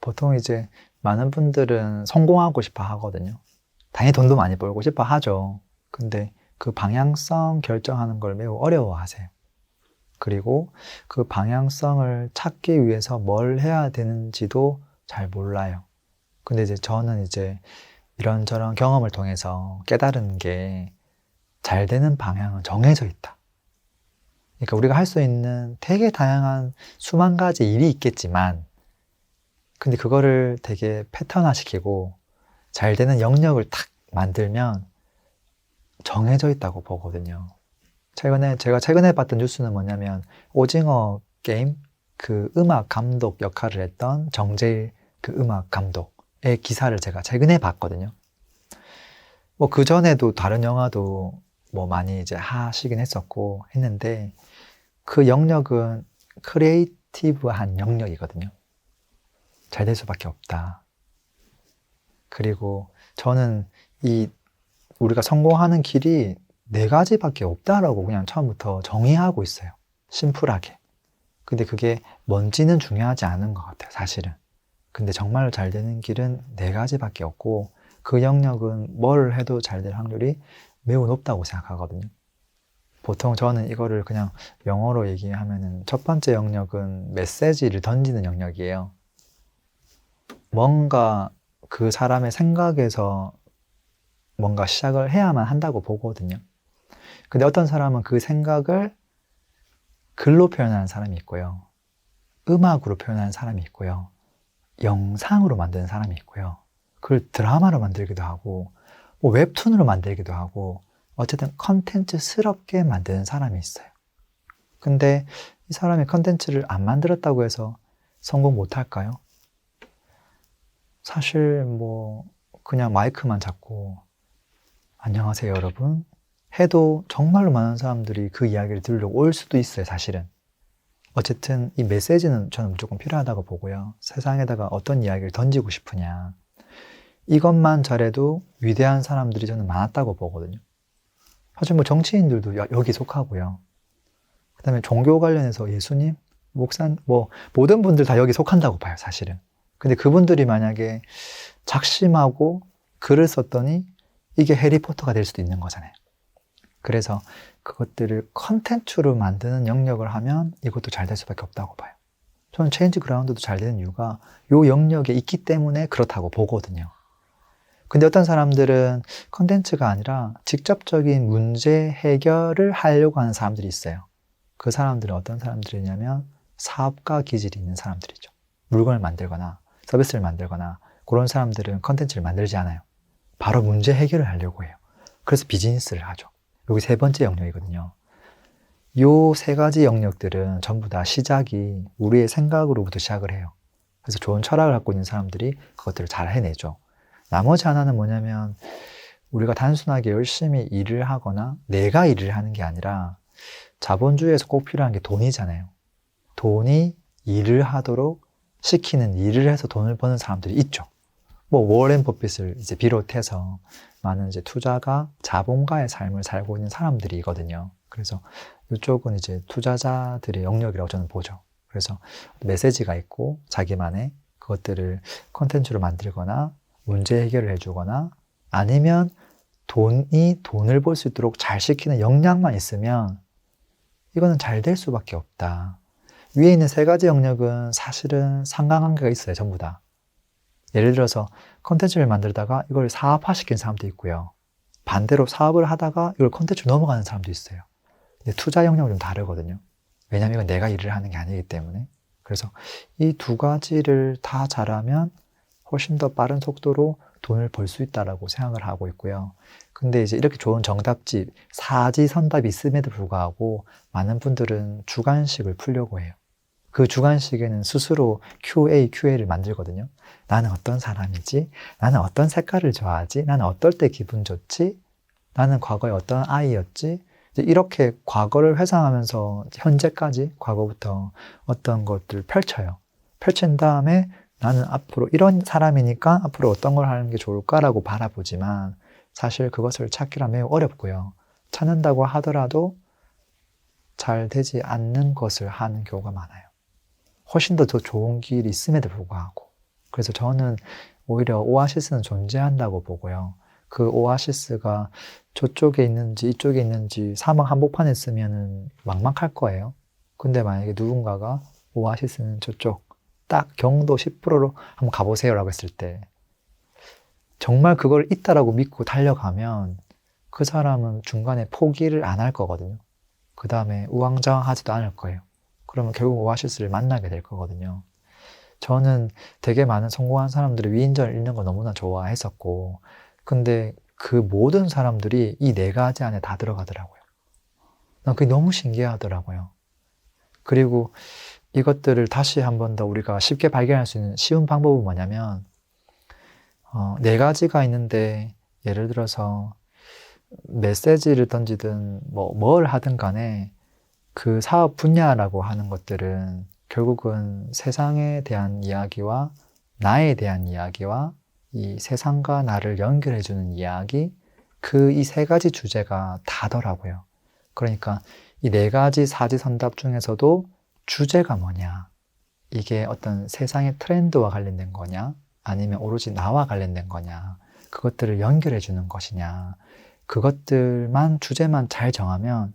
보통 이제 많은 분들은 성공하고 싶어 하거든요. 당연히 돈도 많이 벌고 싶어 하죠. 근데 그 방향성 결정하는 걸 매우 어려워하세요. 그리고 그 방향성을 찾기 위해서 뭘 해야 되는지도 잘 몰라요. 근데 이제 저는 이제 이런저런 경험을 통해서 깨달은 게 잘 되는 방향은 정해져 있다. 그러니까 우리가 할 수 있는 되게 다양한 수만 가지 일이 있겠지만, 근데 그거를 되게 패턴화시키고 잘 되는 영역을 탁 만들면 정해져 있다고 보거든요. 최근에 제가 최근에 봤던 뉴스는 뭐냐면 오징어 게임 그 음악 감독 역할을 했던 정재일 그 음악 감독의 기사를 제가 최근에 봤거든요. 뭐 그 전에도 다른 영화도 뭐 많이 이제 하시긴 했었고 했는데 그 영역은 크리에이티브한 영역이거든요. 잘 될 수밖에 없다. 그리고 저는 이 우리가 성공하는 길이 네 가지밖에 없다라고 그냥 처음부터 정의하고 있어요. 심플하게. 근데 그게 뭔지는 중요하지 않은 것 같아요, 사실은. 근데 정말로 잘 되는 길은 네 가지밖에 없고 그 영역은 뭘 해도 잘 될 확률이 매우 높다고 생각하거든요. 보통 저는 이거를 그냥 영어로 얘기하면은 첫 번째 영역은 메시지를 던지는 영역이에요. 뭔가 그 사람의 생각에서 뭔가 시작을 해야만 한다고 보거든요. 근데 어떤 사람은 그 생각을 글로 표현하는 사람이 있고요. 음악으로 표현하는 사람이 있고요. 영상으로 만드는 사람이 있고요. 그걸 드라마로 만들기도 하고, 뭐 웹툰으로 만들기도 하고, 어쨌든 컨텐츠스럽게 만드는 사람이 있어요. 근데 이 사람이 컨텐츠를 안 만들었다고 해서 성공 못 할까요? 사실 뭐 그냥 마이크만 잡고 안녕하세요 여러분. 해도 정말로 많은 사람들이 그 이야기를 들으려고 올 수도 있어요 사실은. 어쨌든 이 메시지는 저는 무조건 필요하다고 보고요. 세상에다가 어떤 이야기를 던지고 싶으냐. 이것만 잘해도 위대한 사람들이 저는 많았다고 보거든요. 사실 뭐 정치인들도 여- 여기 속하고요. 그 다음에 종교 관련해서 예수님 목사 뭐 모든 분들 다 여기 속한다고 봐요 사실은 근데 그분들이 만약에 작심하고 글을 썼더니 이게 해리포터가 될 수도 있는 거잖아요. 그래서 그것들을 컨텐츠로 만드는 영역을 하면 이것도 잘 될 수밖에 없다고 봐요. 저는 체인지 그라운드도 잘 되는 이유가 요 영역에 있기 때문에 그렇다고 보거든요. 근데 어떤 사람들은 컨텐츠가 아니라 직접적인 문제 해결을 하려고 하는 사람들이 있어요. 그 사람들은 어떤 사람들이냐면 사업가 기질이 있는 사람들이죠. 물건을 만들거나 서비스를 만들거나 그런 사람들은 컨텐츠를 만들지 않아요. 바로 문제 해결을 하려고 해요. 그래서 비즈니스를 하죠. 여기 세 번째 영역이거든요. 요 세 가지 영역들은 전부 다 시작이 우리의 생각으로부터 시작을 해요. 그래서 좋은 철학을 갖고 있는 사람들이 그것들을 잘 해내죠. 나머지 하나는 뭐냐면 우리가 단순하게 열심히 일을 하거나 내가 일을 하는 게 아니라 자본주의에서 꼭 필요한 게 돈이잖아요. 돈이 일을 하도록 시키는 일을 해서 돈을 버는 사람들이 있죠. 뭐 워렌 버핏을 이제 비롯해서 많은 이제 투자가 자본가의 삶을 살고 있는 사람들이거든요. 그래서 이쪽은 이제 투자자들의 영역이라고 저는 보죠. 그래서 메시지가 있고 자기만의 그것들을 컨텐츠로 만들거나 문제 해결을 해주거나 아니면 돈이 돈을 벌 수 있도록 잘 시키는 역량만 있으면 이거는 잘 될 수밖에 없다. 위에 있는 세 가지 영역은 사실은 상관관계가 있어요, 전부 다. 예를 들어서 컨텐츠를 만들다가 이걸 사업화 시킨 사람도 있고요. 반대로 사업을 하다가 이걸 컨텐츠로 넘어가는 사람도 있어요. 근데 투자 영역은 좀 다르거든요. 왜냐하면 이건 내가 일을 하는 게 아니기 때문에. 그래서 이 두 가지를 다 잘하면 훨씬 더 빠른 속도로 돈을 벌 수 있다라고 생각을 하고 있고요. 근데 이제 이렇게 좋은 정답집, 사지선답이 있음에도 불구하고 많은 분들은 주관식을 풀려고 해요. 그 주관식에는 스스로 QA, QA를 만들거든요. 나는 어떤 사람이지? 나는 어떤 색깔을 좋아하지? 나는 어떨 때 기분 좋지? 나는 과거에 어떤 아이였지? 이렇게 과거를 회상하면서 현재까지 과거부터 어떤 것들을 펼쳐요. 펼친 다음에 나는 앞으로 이런 사람이니까 앞으로 어떤 걸 하는 게 좋을까라고 바라보지만 사실 그것을 찾기가 매우 어렵고요. 찾는다고 하더라도 잘 되지 않는 것을 하는 경우가 많아요. 훨씬 더 더 좋은 길이 있음에도 불구하고. 그래서 저는 오히려 오아시스는 존재한다고 보고요. 그 오아시스가 저쪽에 있는지 이쪽에 있는지 사막 한복판에 있으면은 막막할 거예요. 근데 만약에 누군가가 오아시스는 저쪽 딱 경도 10%로 한번 가보세요라고 했을 때 정말 그걸 있다라고 믿고 달려가면 그 사람은 중간에 포기를 안 할 거거든요. 그 다음에 우왕좌왕하지도 않을 거예요. 그러면 결국 오아시스를 만나게 될 거거든요. 저는 되게 많은 성공한 사람들의 위인전을 읽는 거 너무나 좋아했었고, 근데 그 모든 사람들이 이 네 가지 안에 다 들어가더라고요. 난 그게 너무 신기하더라고요. 그리고 이것들을 다시 한 번 더 우리가 쉽게 발견할 수 있는 쉬운 방법은 뭐냐면, 어, 네 가지가 있는데, 예를 들어서 메시지를 던지든 뭐, 뭘 하든 간에 그 사업 분야라고 하는 것들은 결국은 세상에 대한 이야기와 나에 대한 이야기와 이 세상과 나를 연결해주는 이야기, 그 이 세 가지 주제가 다더라고요. 그러니까 이 네 가지 사지선답 중에서도 주제가 뭐냐, 이게 어떤 세상의 트렌드와 관련된 거냐, 아니면 오로지 나와 관련된 거냐, 그것들을 연결해주는 것이냐, 그것들만, 주제만 잘 정하면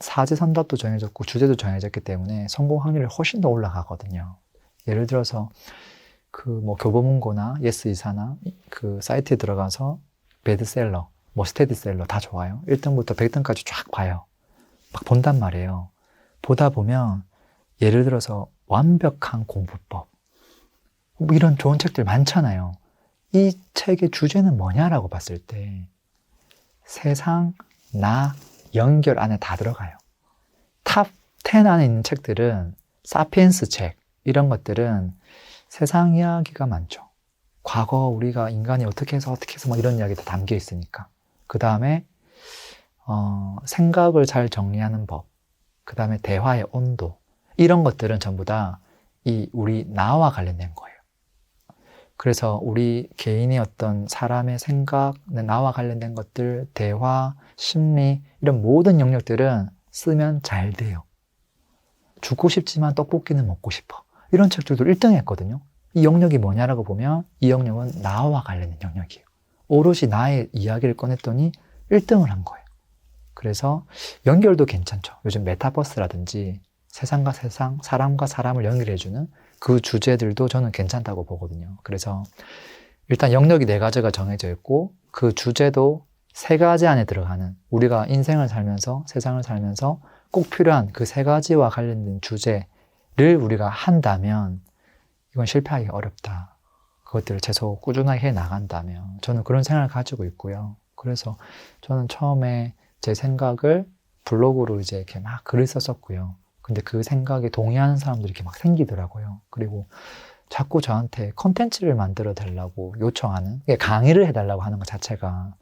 사지선답도 정해졌고 주제도 정해졌기 때문에 성공 확률이 훨씬 더 올라가거든요. 예를 들어서 그 뭐 교보문고나 예스 이사나 그 사이트에 들어가서 베드셀러, 뭐 스테디셀러 다 좋아요. 1등부터 100등까지 쫙 봐요. 막 본단 말이에요. 보다 보면 예를 들어서 완벽한 공부법 뭐 이런 좋은 책들 많잖아요. 이 책의 주제는 뭐냐라고 봤을 때 세상, 나, 연결 안에 다 들어가요. 탑 10 안에 있는 책들은 사피엔스 책 이런 것들은 세상 이야기가 많죠. 과거 우리가 인간이 어떻게 해서 어떻게 해서 뭐 이런 이야기도 담겨 있으니까. 그 다음에 어, 생각을 잘 정리하는 법. 그 다음에 대화의 온도. 이런 것들은 전부 다 이 우리 나와 관련된 거예요. 그래서 우리 개인의 어떤 사람의 생각, 나와 관련된 것들, 대화, 심리, 이런 모든 영역들은 쓰면 잘 돼요. 죽고 싶지만 떡볶이는 먹고 싶어. 이런 책들도 1등 했거든요. 이 영역이 뭐냐라고 보면 이 영역은 나와 관련된 영역이에요. 오롯이 나의 이야기를 꺼냈더니 1등을 한 거예요. 그래서 연결도 괜찮죠. 요즘 메타버스라든지 세상과 세상, 사람과 사람을 연결해주는 그 주제들도 저는 괜찮다고 보거든요. 그래서 일단 영역이 네 가지가 정해져 있고 그 주제도 세 가지 안에 들어가는 우리가 인생을 살면서 세상을 살면서 꼭 필요한 그 세 가지와 관련된 주제를 우리가 한다면 이건 실패하기 어렵다. 그것들을 계속 꾸준하게 해 나간다면 저는 그런 생각을 가지고 있고요. 그래서 저는 처음에 제 생각을 블로그로 이제 이렇게 막 글을 썼었고요. 근데 그 생각에 동의하는 사람들이 이렇게 막 생기더라고요. 그리고 자꾸 저한테 컨텐츠를 만들어 달라고 요청하는, 강의를 해달라고 하는 것 자체가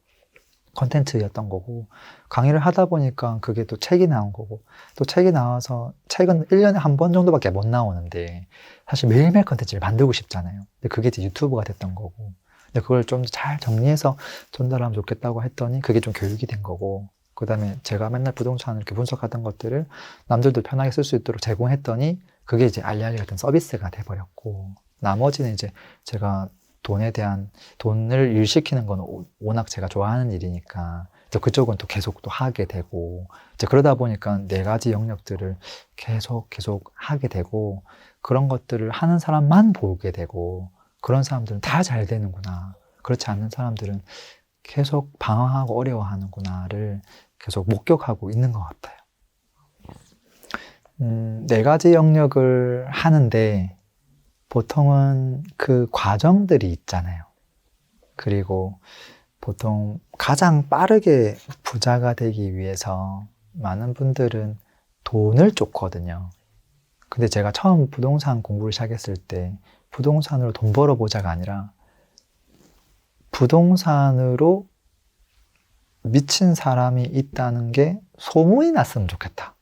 컨텐츠였던 거고, 강의를 하다 보니까 그게 또 책이 나온 거고, 또 책이 나와서 책은 1년에 한 번 정도밖에 못 나오는데, 사실 매일매일 컨텐츠를 만들고 싶잖아요. 근데 그게 이제 유튜브가 됐던 거고, 근데 그걸 좀 잘 정리해서 전달하면 좋겠다고 했더니 그게 좀 교육이 된 거고, 그 다음에 제가 맨날 부동산을 이렇게 분석하던 것들을 남들도 편하게 쓸 수 있도록 제공했더니 그게 이제 알리알리 같은 서비스가 돼버렸고 나머지는 이제 제가 돈에 대한 돈을 일시키는 건 워낙 제가 좋아하는 일이니까 또 그쪽은 또 계속 또 하게 되고 이제 그러다 보니까 네 가지 영역들을 계속 계속 하게 되고 그런 것들을 하는 사람만 보게 되고 그런 사람들은 다 잘 되는구나. 그렇지 않는 사람들은 계속 방황하고 어려워하는구나를 계속 목격하고 있는 것 같아요. 음, 네 가지 영역을 하는데 보통은 그 과정들이 있잖아요. 그리고 보통 가장 빠르게 부자가 되기 위해서 많은 분들은 돈을 쫓거든요. 근데 제가 처음 부동산 공부를 시작했을 때 부동산으로 돈 벌어보자가 아니라 부동산으로 미친 사람이 있다는 게 소문이 났으면 좋겠다.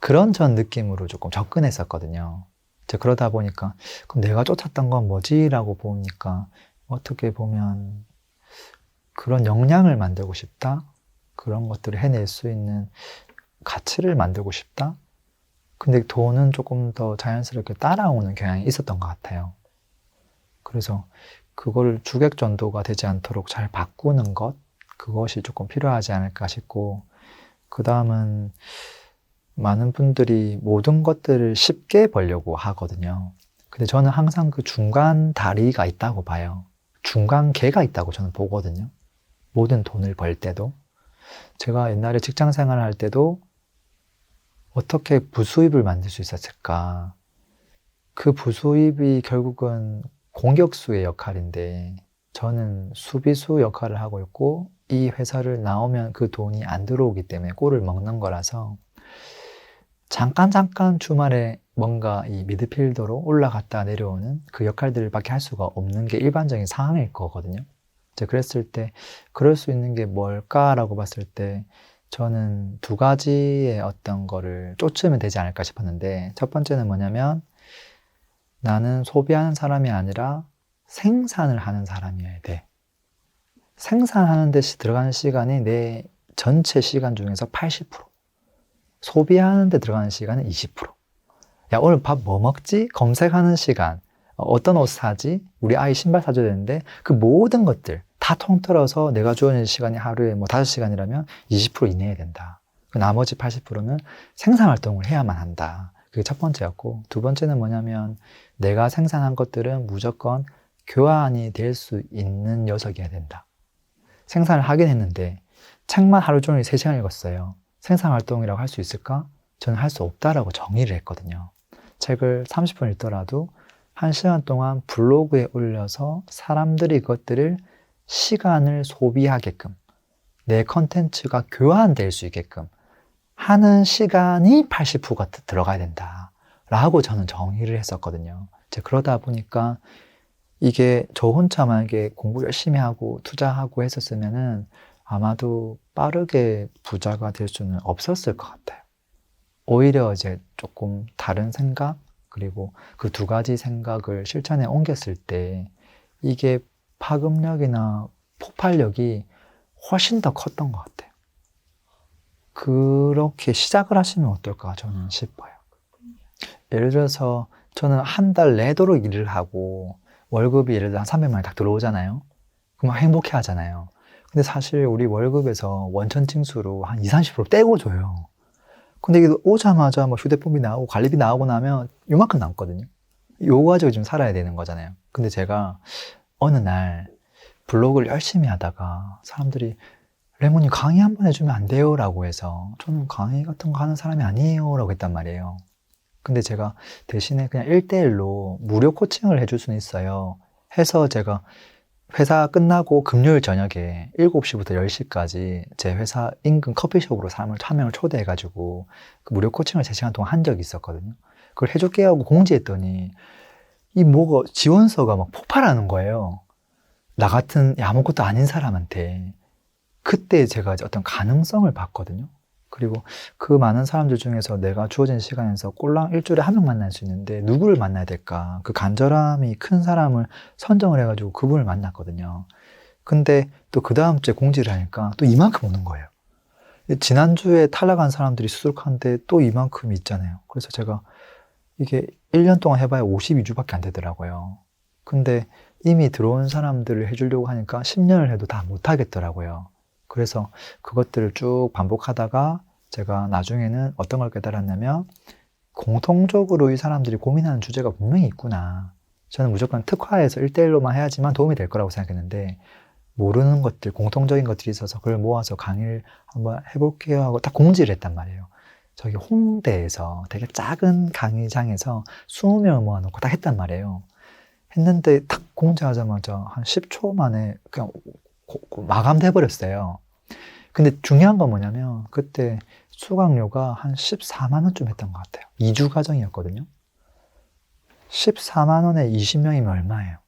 그런 전 느낌으로 조금 접근했었거든요. 이제 그러다 보니까 그럼 내가 쫓았던 건 뭐지라고 보니까 어떻게 보면 그런 역량을 만들고 싶다. 그런 것들을 해낼 수 있는 가치를 만들고 싶다. 근데 돈은 조금 더 자연스럽게 따라오는 경향이 있었던 것 같아요. 그래서 그걸 주객 전도가 되지 않도록 잘 바꾸는 것, 그것이 조금 필요하지 않을까 싶고, 그 다음은 많은 분들이 모든 것들을 쉽게 벌려고 하거든요. 근데 저는 항상 그 중간 다리가 있다고 봐요. 중간 개가 있다고 저는 보거든요. 모든 돈을 벌 때도. 제가 옛날에 직장 생활을 할 때도 어떻게 부수입을 만들 수 있었을까? 그 부수입이 결국은 공격수의 역할인데 저는 수비수 역할을 하고 있고 이 회사를 나오면 그 돈이 안 들어오기 때문에 꼴을 먹는 거라서 잠깐 잠깐 주말에 뭔가 이 미드필더로 올라갔다 내려오는 그 역할들밖에 할 수가 없는 게 일반적인 상황일 거거든요. 그랬을 때 그럴 수 있는 게 뭘까라고 봤을 때 저는 두 가지의 어떤 거를 쫓으면 되지 않을까 싶었는데 첫 번째는 뭐냐면 나는 소비하는 사람이 아니라 생산을 하는 사람이어야 돼. 생산하는 데 들어가는 시간이 내 전체 시간 중에서 80%. 소비하는 데 들어가는 시간은 20%. 야, 오늘 밥 뭐 먹지? 검색하는 시간. 어, 어떤 옷 사지? 우리 아이 신발 사줘야 되는데 그 모든 것들 다 통틀어서 내가 주어진 시간이 하루에 뭐 5시간이라면 20% 이내에 된다. 그 나머지 80%는 생산 활동을 해야만 한다. 그게 첫 번째였고 두 번째는 뭐냐면 내가 생산한 것들은 무조건 교환이 될 수 있는 녀석이어야 된다. 생산을 하긴 했는데 책만 하루 종일 3시간 읽었어요. 생산 활동이라고 할 수 있을까? 저는 할 수 없다라고 정의를 했거든요. 책을 30분 읽더라도 1시간 동안 블로그에 올려서 사람들이 그것들을 시간을 소비하게끔 내 컨텐츠가 교환될 수 있게끔 하는 시간이 80%가 들어가야 된다. 라고 저는 정의를 했었거든요. 이제 그러다 보니까 이게 저 혼자 만약에 공부 열심히 하고 투자하고 했었으면은 아마도 빠르게 부자가 될 수는 없었을 것 같아요. 오히려 이제 조금 다른 생각, 그리고 그 두 가지 생각을 실천에 옮겼을 때 이게 파급력이나 폭발력이 훨씬 더 컸던 것 같아요. 그렇게 시작을 하시면 어떨까 저는 싶어요. 예를 들어서 저는 한 달 내도록 일을 하고 월급이 예를 들어 한 300만 원이 딱 들어오잖아요. 그럼 행복해 하잖아요. 근데 사실 우리 월급에서 원천 징수로 한 20, 30% 떼고 줘요. 근데 이게 오자마자 뭐 휴대폰비 나오고 관리비 나오고 나면 요만큼 남거든요. 요 가지고 좀 살아야 되는 거잖아요. 근데 제가 어느 날 블로그를 열심히 하다가 사람들이 레몬님 강의 한 번 해주면 안 돼요? 라고 해서 저는 강의 같은 거 하는 사람이 아니에요? 라고 했단 말이에요. 근데 제가 대신에 그냥 1대1로 무료 코칭을 해줄 수는 있어요. 해서 제가 회사 끝나고 금요일 저녁에 7시부터 10시까지 제 회사 인근 커피숍으로 사람을 한 명을 초대해가지고 그 무료 코칭을 3시간 동안 한 적이 있었거든요. 그걸 해줄게 하고 공지했더니 이 뭐가 지원서가 막 폭발하는 거예요. 나 같은 아무것도 아닌 사람한테 그때 제가 어떤 가능성을 봤거든요. 그리고 그 많은 사람들 중에서 내가 주어진 시간에서 꼴랑 일주일에 한 명 만날 수 있는데 누구를 만나야 될까? 그 간절함이 큰 사람을 선정을 해가지고 그분을 만났거든요. 근데 또 그 다음 주에 공지를 하니까 또 이만큼 오는 거예요. 지난주에 탈락한 사람들이 수두룩한데 또 이만큼 있잖아요. 그래서 제가 이게 1년 동안 해봐야 52주밖에 안 되더라고요. 근데 이미 들어온 사람들을 해주려고 하니까 10년을 해도 다 못하겠더라고요. 그래서 그것들을 쭉 반복하다가 제가 나중에는 어떤 걸 깨달았냐면 공통적으로 이 사람들이 고민하는 주제가 분명히 있구나. 저는 무조건 특화해서 1대1로만 해야지만 도움이 될 거라고 생각했는데 모르는 것들, 공통적인 것들이 있어서 그걸 모아서 강의를 한번 해볼게요 하고 딱 공지를 했단 말이에요. 저기 홍대에서 되게 작은 강의장에서 20명을 모아놓고 딱 했단 말이에요. 했는데 딱 공지하자마자 한 10초 만에 그냥 마감돼 버렸어요. 근데 중요한 건 뭐냐면 그때 수강료가 한 14만 원쯤 했던 것 같아요. 2주 과정이었거든요. 14만 원에 20명이면 얼마예요?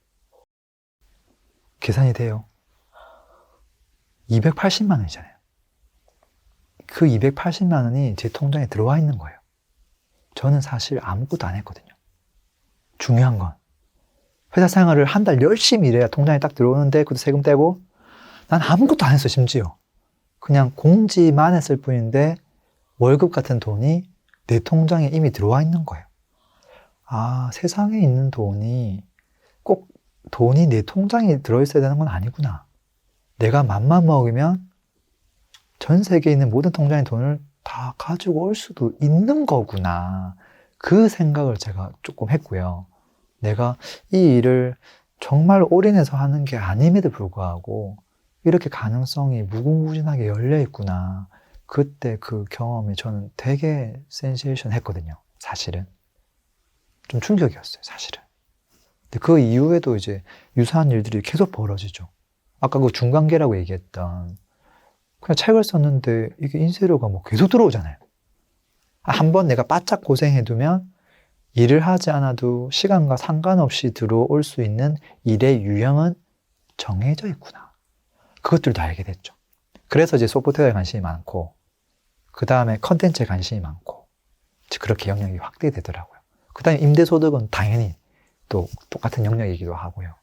계산이 돼요. 280만 원이잖아요. 그 280만 원이 제 통장에 들어와 있는 거예요. 저는 사실 아무것도 안 했거든요. 중요한 건 회사 생활을 한 달 열심히 일해야 통장에 딱 들어오는데 그것도 세금 떼고 난 아무것도 안 했어, 심지어. 그냥 공지만 했을 뿐인데 월급 같은 돈이 내 통장에 이미 들어와 있는 거예요. 아, 세상에 있는 돈이 꼭 돈이 내 통장에 들어있어야 되는 건 아니구나. 내가 맘만 먹으면 전 세계에 있는 모든 통장의 돈을 다 가지고 올 수도 있는 거구나. 그 생각을 제가 조금 했고요. 내가 이 일을 정말 올인해서 하는 게 아님에도 불구하고 이렇게 가능성이 무궁무진하게 열려 있구나. 그때 그 경험이 저는 되게 센세이션 했거든요. 사실은. 좀 충격이었어요, 사실은. 근데 그 이후에도 이제 유사한 일들이 계속 벌어지죠. 아까 그 중간계라고 얘기했던 그냥 책을 썼는데 이게 인쇄료가 뭐 계속 들어오잖아요. 한 번 내가 바짝 고생해두면 일을 하지 않아도 시간과 상관없이 들어올 수 있는 일의 유형은 정해져 있구나. 그것들도 알게 됐죠. 그래서 이제 소프트웨어에 관심이 많고, 그 다음에 컨텐츠에 관심이 많고, 그렇게 영역이 확대되더라고요. 그 다음에 임대소득은 당연히 또 똑같은 영역이기도 하고요.